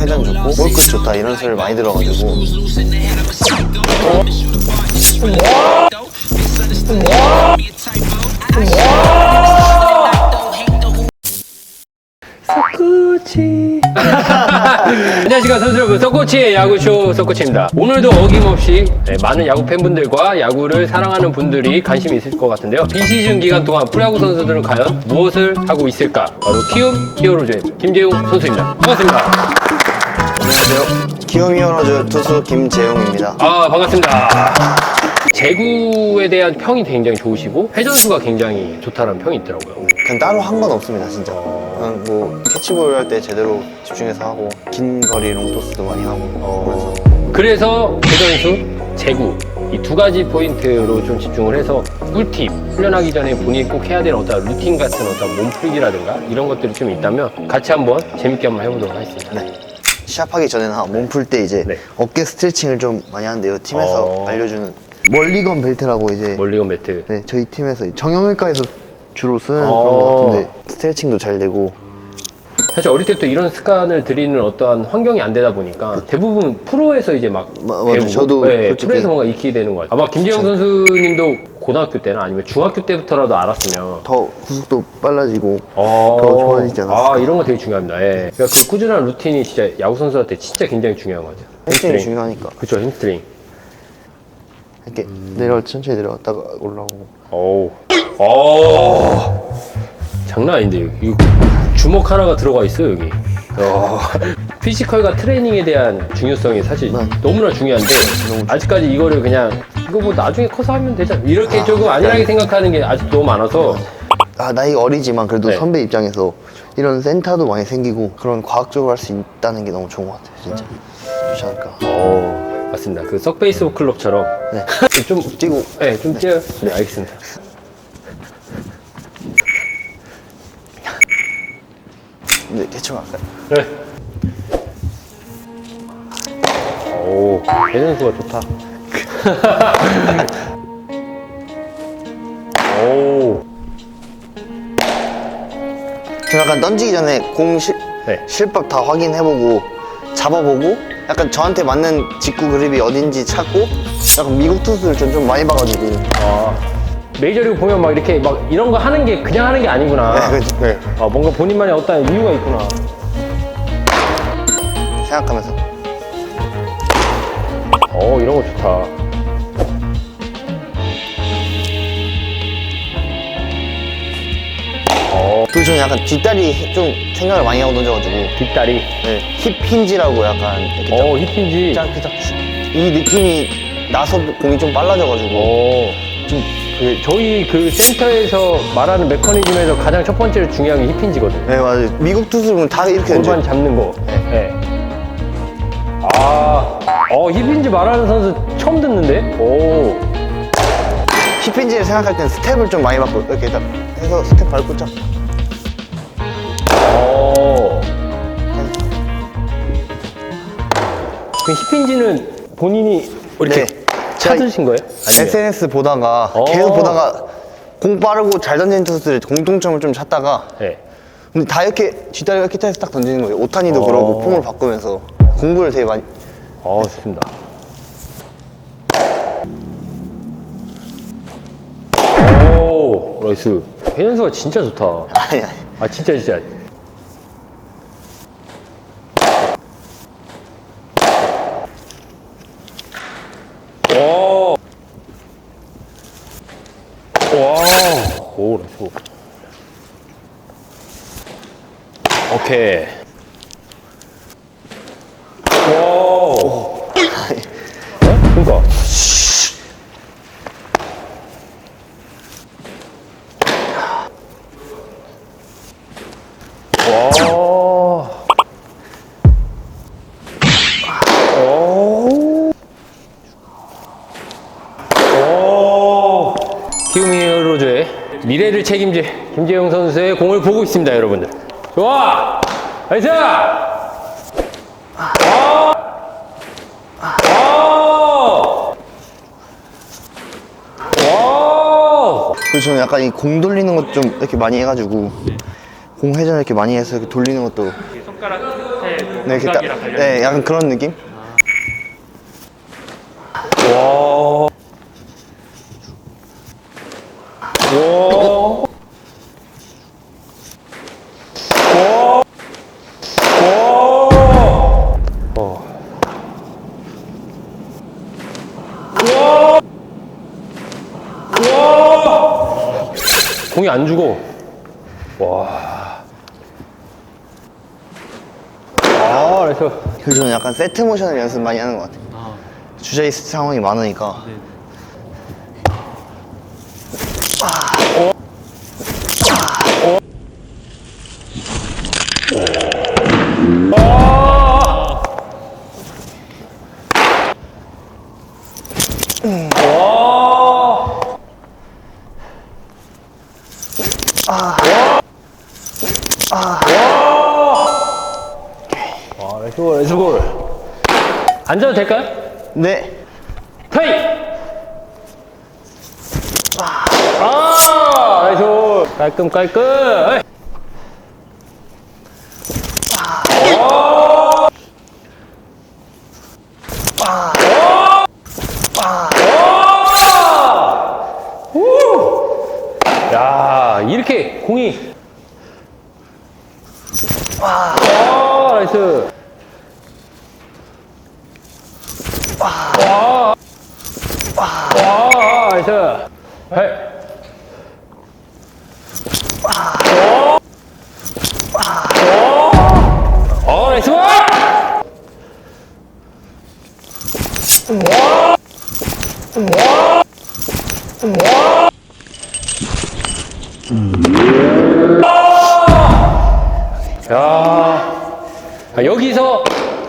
회전 좋고 볼끝 좋다 이런 소리를 많이 들어가지고. 안녕하십니까 선수 여러분. 서코치의 야구쇼 서코치입니다. 오늘도 어김없이 네, 많은 야구 팬분들과 야구를 사랑하는 분들이 관심이 있을 것 같은데요. 비시즌 기간 동안 프로야구 선수들은 과연 무엇을 하고 있을까? 바로 키움 히어로즈의 김재용 선수입니다. 반갑습니다 안녕하세요. 키움 히어로즈 투수 김재용입니다. 아 반갑습니다. 제구에 대한 평이 굉장히 좋으시고 회전수가 굉장히 좋다는 평이 있더라고요. 그냥 따로 한 건 없습니다 진짜. 그냥 뭐 캐치볼 할 때 제대로 집중해서 하고 긴 거리 롱토스도 많이 하고 그래서. 그래서 회전수, 제구 이 두 가지 포인트로 좀 집중을 해서 꿀팁 훈련하기 전에 본인이 꼭 해야 되는 어떤 루틴 같은 어떤 몸풀기라든가 이런 것들이 좀 있다면 같이 한번 재밌게 한번 해보도록 하겠습니다. 네. 시합하기 전에나 몸 풀 때 이제 네. 어깨 스트레칭을 좀 많이 하는데요 팀에서 어. 알려주는 멀리건 벨트라고 이제 멀리건 매트. 네, 저희 팀에서 정형외과에서 주로 쓰는 어. 그런 것 같은데 스트레칭도 잘 되고 사실 어릴 때부터 이런 습관을 들이는 어떠한 환경이 안 되다 보니까 대부분 프로에서 이제 막 마- 맞아요. 배우고 저도 네, 솔직히- 프로에서 뭔가 익히게 되는 것 같아요. 아마 김재영 선수님도 고등학교 때나 아니면 중학교 때부터라도 알았으면 더 구속도 빨라지고 어, 더 좋아지지 않았을까. 아, 이런 거 되게 중요합니다. 예. 그러니까 그 꾸준한 루틴이 진짜 야구 선수한테 진짜 굉장히 중요한 거죠. 햄스트링이 중요하니까 그렇죠, 햄스트링. 이렇게 내려갈 때 천천히 내려갔다가 올라오고 어우. 어. 장난 아닌데, 여기. 이거 주먹 하나가 들어가 있어요, 여기. 어. 피지컬과 트레이닝에 대한 중요성이 사실 네. 너무나 중요한데, 아직까지 이거를 그냥, 이거 뭐 나중에 커서 하면 되잖아. 이렇게 아, 조금 안일하게 네. 생각하는 게 아직 너무 많아서, 아 나이가 어리지만 그래도 네. 선배 입장에서 이런 센터도 많이 생기고 그런 과학적으로 할 수 있다는 게 너무 좋은 것 같아요 진짜 좋지 않을까 어, 맞습니다. 그 썩베이스볼 클럽처럼. 네. 좀, 뛰고 네, 좀 뛰어요. 네, 알겠습니다. 네, 대충 할까요? 네. 오, 배선수가 좋다. 오, 저 약간 던지기 전에 공 실, 네. 실밥 다 확인해보고 잡아보고 약간 저한테 맞는 직구 그립이 어딘지 찾고 약간 미국 투수를 좀, 좀 많이 봐가지고 아, 메이저리그 보면 막 이렇게 막 이런 거 하는 게 그냥 하는 게 아니구나. 네, 그렇죠. 네. 아, 뭔가 본인만의 어떤 이유가 있구나. 생각하면서 어, 이런 거 좋다. 저는 약간 뒷다리 좀 생각을 많이 하고 던져가지고 뒷다리. 네, 힙 힌지라고 약간 이렇게 어, 힙힌지. 짝, 짝, 짝, 이 느낌이 나서 공이 좀 빨라져가지고 어, 좀, 그, 저희 그 센터에서 말하는 메커니즘에서 가장 첫 번째로 중요한 게 힙힌지거든요. 네 맞아요 미국 투수는 다 이렇게 골반 던져요 잡는 거. 네. 아, 어, 힙힌지 말하는 선수 처음 듣는데? 오. 힙 힌지를 생각할 땐 스텝을 좀 많이 밟고 이렇게 딱 해서 스텝 밟고 쫙 그 힙힌지는 본인이 이렇게 네. 찾으신 거예요? 아니면? SNS 보다가 어. 계속 보다가 공 빠르고 잘 던지는 투수들의 공통점을 좀 찾다가 네. 근데 다 이렇게 뒷다리가 해서 딱 던지는 거예요 오타니도 어. 그러고 폼을 바꾸면서 공부를 되게 많이 어, 좋습니다. 오, 나이스. 회전수가 진짜 좋다. 아니 아니 아, 진짜, 진짜. 오. 와. 오, 나이스. 오케 미래를 책임질 김재용 선수의 공을 보고 있습니다, 여러분들. 좋아! 나이스! 아! 아! 와! 그리고 저는 약간 이 공 돌리는 것 좀 이렇게 많이 해가지고 공 회전 이렇게 많이 해서 이렇게 돌리는 것도 손가락 그 네, 이렇게 딱, 네, 약간 그런 느낌? 공이 안 주고 와. 아, 그래서 저는 약간 세트 모션을 연습 많이 하는 것 같아요. 주자 있을 상황이 많으니까. 아, 레 츠볼, 레츠볼. 앉아도 될까요? 네. 타이! 아, 나이스. 깔끔, 깔끔. 에이. 야, 이렇게 공이. 아, 나이스. 와, 나이스. 헤이. 어, 나이스. 야, 아, 여기서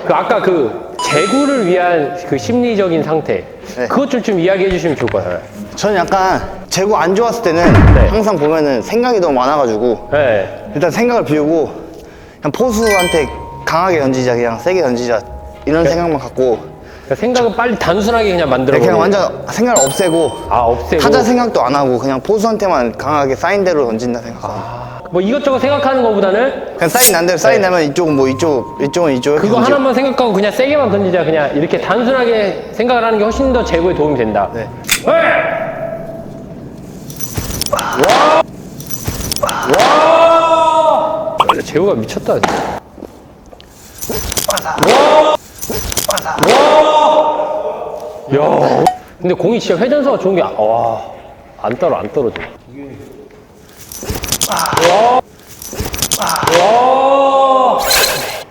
그 아까 그 재구를 위한 그 심리적인 상태 네. 그것 좀 좀 이야기해 주시면 좋을 것 같아요. 저는 약간 재고 안 좋았을 때는 네. 항상 보면은 생각이 너무 많아가지고 네. 일단 생각을 비우고 그냥 포수한테 강하게 던지자 그냥 세게 던지자 이런 생각만 갖고 그러니까 생각은 빨리 단순하게 그냥 만들어 그냥 버리는. 완전 생각을 없애고 아 없애고 타자 생각도 안 하고 그냥 포수한테만 강하게 사인대로 던진다 생각하고 뭐 이것저것 생각하는 것보다는 그냥 사인 난 대로 사인 네. 나면 이쪽은 뭐 이쪽 이쪽은 이쪽 그거 던지고. 하나만 생각하고 그냥 세게만 던지자 그냥 이렇게 단순하게 생각을 하는 게 훨씬 더 재고에 도움이 된다. 네. 와! 와! 재고가 미쳤다. 진짜. 와! 야. 근데 공이 진짜 회전수가 좋은 게, 와. 안 떨어, 안 떨어져. 와!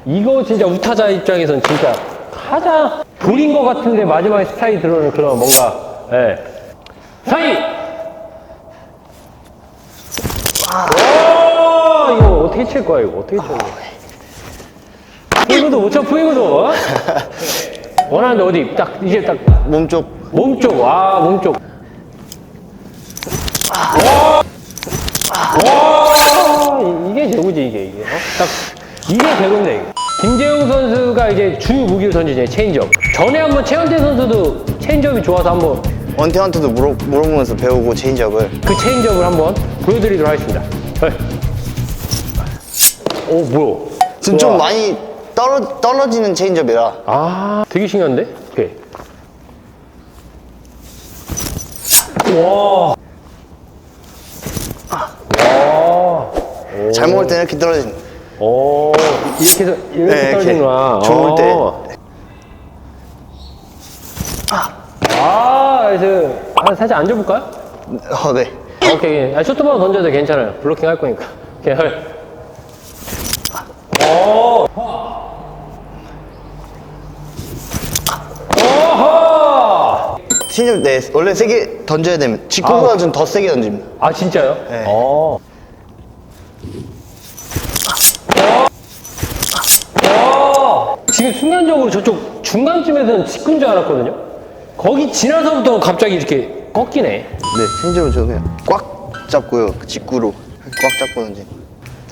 이거 진짜 우타자 입장에선 진짜 가장 불인 것 같은데 마지막에 스타일 들어오는 그런 뭔가, 예. 사이! 와! 이거 어떻게 칠 거야, 이거? 어떻게 칠 거야? 푸이구도 못 쳐, 푸이구도. 어? 원하는데 어디? 딱, 이제 딱, 몸쪽 몸쪽, 와, 몸쪽. 와! 와! 이- 이게 제구지, 이게, 이게. 어? 딱, 이게 제구인데, 이게. 김재웅 선수가 이제 주 무기를 던지잖아요, 체인지업. 전에 한번 최현태 선수도 체인지업이 좋아서 한번 원태한테도 물어, 물어보면서 배우고 체인지업을 그 체인지업을 한번 보여드리도록 하겠습니다. 네. 오, 뭐야. 지금 좀 많이 떨어, 떨어지는 체인지업이라 아, 되게 신기한데? 오케이. 와. 와. 잘 먹을 때는 이렇게 떨어지는 오. 이렇게 해서, 이렇게 네. 떨어지는구나. 좋을 때. 어. 아, 그래서, 아, 살짝 앉아볼까요? 어, 네. 오케이. 아, 쇼트만 던져도 돼, 괜찮아요. 블로킹 할 거니까. 오케이, 헐. 오. 오호! 체인지업 네 원래 세게 던져야 되면 직구보다 아, 좀더 세게 던집니다 아, 진짜요? 네. 어. 어. 지금 순간적으로 저쪽 중간쯤에서는 직구인 줄 알았거든요. 거기 지나서부터 갑자기 이렇게 꺾이네. 네 체인지업은 저 그냥 꽉 잡고요 그 직구로 꽉 잡고 던지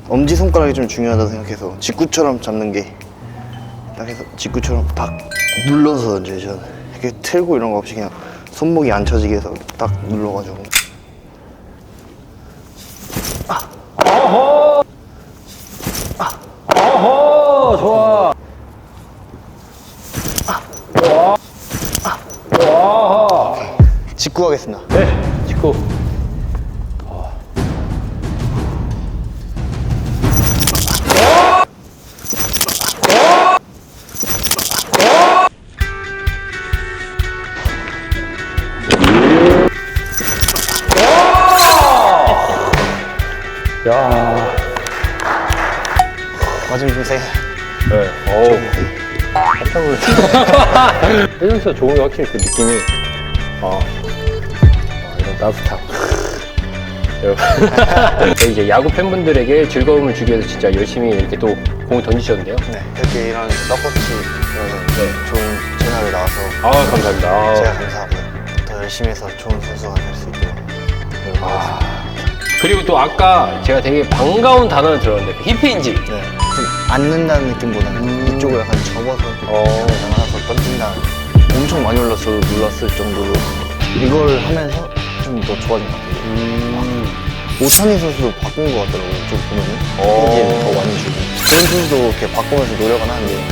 엄지 손가락이 좀 중요하다 생각해서 직구처럼 잡는 게 딱 해서 직구처럼 딱 눌러서 던져요 저는 이렇게 틀고 이런 거 없이 그냥 손목이 안 쳐지게 해서 딱 눌러가지고 어허, 좋아. 직구 하겠습니다. 네, 직구. 야, 맞으면 좀 세. 네, 어우. 깜짝 놀랐어. 혜준씨가 좋은 게 확실히 그 느낌이, 아, 따뜻함. 여러분. 이제 야구 팬분들에게 즐거움을 주기 위해서 진짜 열심히 이렇게 또 공을 던지셨는데요. 네, 이렇게 이런 떡꼬치 이런 네. 좋은 채널에 나와서 아, 감사합니다. 아. 제가 감사하고요. 더 열심히 해서 좋은 선수가 될 수 있도록 노력하겠습니다. 그리고 또 아까 제가 되게 반가운 단어를 들었는데, 그 히피인지. 네, 좀 앉는다는 느낌보다는 이쪽을 약간 접어서 어. 나가서 던진다. 엄청 많이 올랐어 놀랐을 정도로 이걸 하면서 좀더 좋아진 것 같아요. 음. 오찬희 선수도 바꾼 것 같더라고요. 좀 보면은 어. 팬기에는 더 많이 주고 저희 선수도 이렇게 바꾸면서 노력은 하는데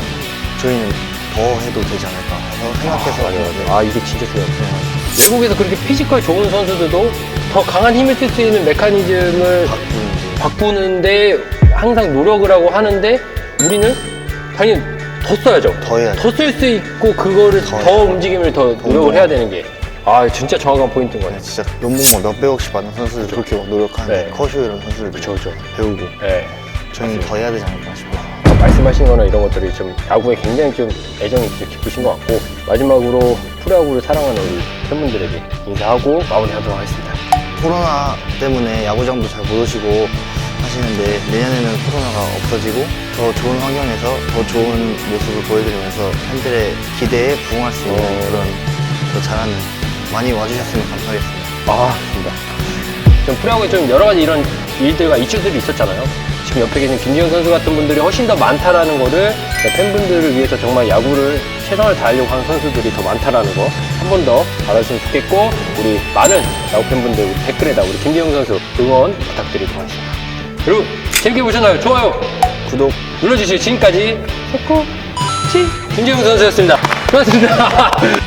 저희는 더 해도 되지 않을까 해서 생각해서 아, 이게 진짜 중요해요. 외국에서 그렇게 피지컬 좋은 선수들도 더 강한 힘을 쓸 수 있는 메커니즘을 바꾸는데 바꾸는데 항상 노력을 하고 하는데 우리는 당연히 더 써야죠. 더 해야죠. 더 쓸 수 있고 그거를 더 더, 움직임을 더 노력을 운동을. 해야 되는 게. 아, 진짜 정확한 포인트인 것 네, 같아요. 진짜 연봉 뭐 몇백억씩 받는 선수들 그렇게 막 노력하는데 네. 커쇼 이런 선수들도 그쵸, 그쵸. 배우고 네. 저희는 더 해야 되지 않을까 싶어요. 말씀하신 거나 이런 것들이 좀 야구에 굉장히 좀 애정이 좀 깊으신 것 같고 마지막으로 프로야구를 사랑하는 우리 팬분들에게 인사하고 마무리하도록 하겠습니다. 코로나 때문에 야구장도 잘 못 오시고 하시는데 내년에는 코로나가 없어지고 더 좋은 환경에서 더 좋은 모습을 보여드리면서 팬들의 기대에 부응할 수 있는 어. 그런 더 잘하는 많이 와주셨으면 감사하겠습니다. 아, 좋습니다. 좀 프로야구에 좀 여러 가지 이런 일들과 이슈들이 있었잖아요. 지금 옆에 계신 김지영 선수 같은 분들이 훨씬 더 많다라는 거를 팬분들을 위해서 정말 야구를 최선을 다하려고 하는 선수들이 더 많다라는 거 한 번 더 알아주시면 좋겠고 우리 많은 야구 팬분들 우리 댓글에다 우리 김지영 선수 응원 부탁드리도록 하겠습니다. 여러분 재밌게 보셨나요? 좋아요 구독 눌러주시고 지금까지 세코치 김지영 선수였습니다. 수고하셨습니다.